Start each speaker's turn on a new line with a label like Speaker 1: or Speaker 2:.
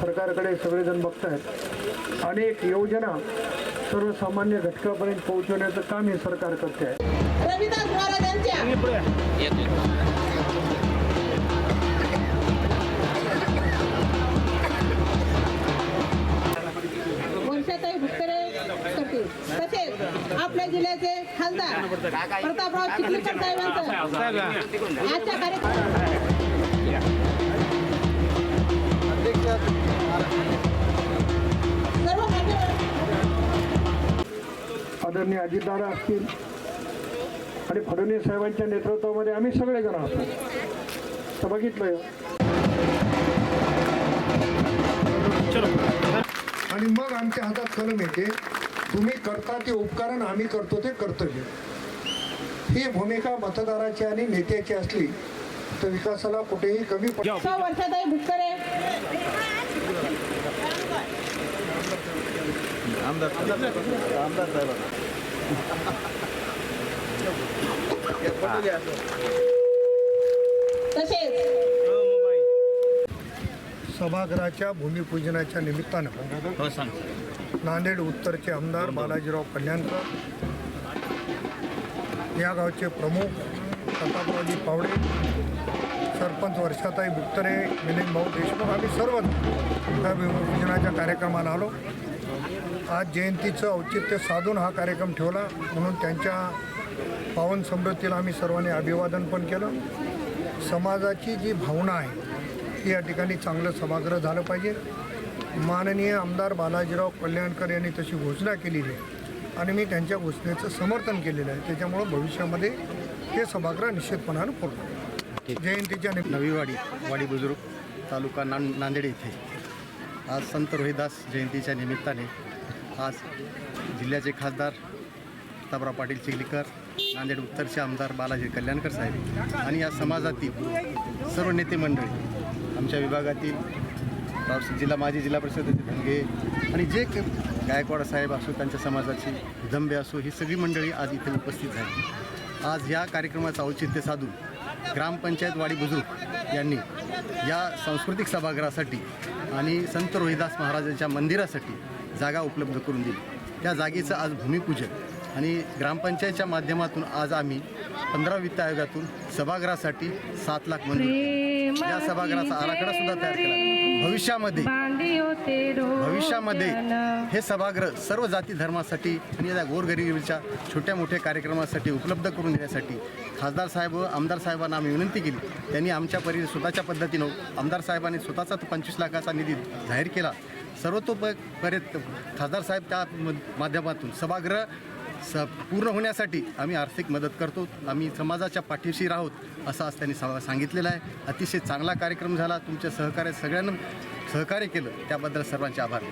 Speaker 1: सरकारकडे सगळेजण बघतायत. अनेक योजना सर्वसामान्य घटकापर्यंत पोहोचवण्याचं काम हे सरकार करते आहे.
Speaker 2: आपल्या जिल्ह्याचे खासदार प्रतापराव चिखलीकर साहेबांचं. आजच्या कार्यक्रमात
Speaker 1: आदरणीय अजितदादा असतील आणि फडणवीस साहेबांच्या नेतृत्वामध्ये आम्ही सगळेजण असतो तर बघितलं
Speaker 3: आणि मग आमच्या हातात कलम येते तुम्ही करता ते उपकरण आम्ही करतो ते कर्तव्य. ही भूमिका मतदाराची आणि नेत्याची असली तर विकासाला कुठेही कमी
Speaker 2: वर्षाताई तसेच
Speaker 3: सभागृहाच्या भूमिपूजनाच्या निमित्तानं नांदेड उत्तरचे आमदार बालाजीराव कल्याणकर या गावचे प्रमुख प्रतापरावजी पावडे सरपंच वर्षाताई गुप्तरे मिलिंद भाऊ देशमुख आम्ही सर्वच या कार्यक्रमाला आलो. आज जयंतीचं औचित्य साधून हा कार्यक्रम ठेवला म्हणून त्यांच्या पावन समृद्धीला आम्ही सर्वांनी अभिवादन पण केलं. समाजाची जी भावना आहे ती या ठिकाणी चांगलं सभागृह झालं पाहिजे. माननीय आमदार बालाजीराव कल्याणकर यांनी तशी घोषणा केलेली आहे. आणि मी त्यांच्या घोषणेचं समर्थन केलेलं आहे. त्याच्यामुळं भविष्यामध्ये हे सभागृह निश्चितपणानं पूर्ण जयंतीच्या
Speaker 4: नवीवाडी वाडी बुजुर्ग तालुका नां नांदेड येथे आज संत रोहिदास जयंतीच्या निमित्ताने आज जिल्ह्याचे खासदार प्रतापराव पाटील चिखलीकर नांदेड उत्तरचे आमदार बालाजी कल्याणकर साहेब आणि या समाजातील सर्व नेते मंडळी आमच्या विभागातील जिल्हा माजी जिल्हा परिषद धनगे आणि जे गायकवाड साहेब असो त्यांच्या समाजाची दंबे असो ही सगळी मंडळी आज इथे उपस्थित झाली. आज या कार्यक्रमाचं औचित्य साधून ग्रामपंचायत वाडी बुजुर्ग यांनी या सांस्कृतिक सभागृहासाठी आणि संत रोहिदास महाराजांच्या मंदिरासाठी जागा उपलब्ध करून दिली. त्या जागेचं आज भूमिपूजन आणि ग्रामपंचायतच्या माध्यमातून आज आम्ही पंधरा वित्त आयोगातून सभागृहासाठी सात लाख मंजूर या सभागृहाचा आराखडा सुद्धा तयार केला. भविष्यामध्ये भविष्यामध्ये हे सभागृह सर्व जाती धर्मासाठी आणि या गोरगरिबीच्या छोट्या मोठ्या कार्यक्रमासाठी उपलब्ध करून देण्यासाठी खासदार साहेब व आमदार साहेबांना आम्ही विनंती केली. त्यांनी आमच्या परी स्वतःच्या पद्धतीनं आमदार साहेबांनी स्वतःचा पंचवीस लाखाचा निधी जाहीर केला. सर्वतोपर्यंत खासदार साहेब त्या माध्यमातून सभागृह स पूर्ण होण्यासाठी आम्ही आर्थिक मदत करतो. आम्ही समाजाच्या पाठीशी राहोत असं आज त्यांनी सा सांगितलेलं आहे. अतिशय चांगला कार्यक्रम झाला. तुमच्या सहकार्य सगळ्यांना सहकार्य केलं. त्याबद्दल सर्वांचे आभार.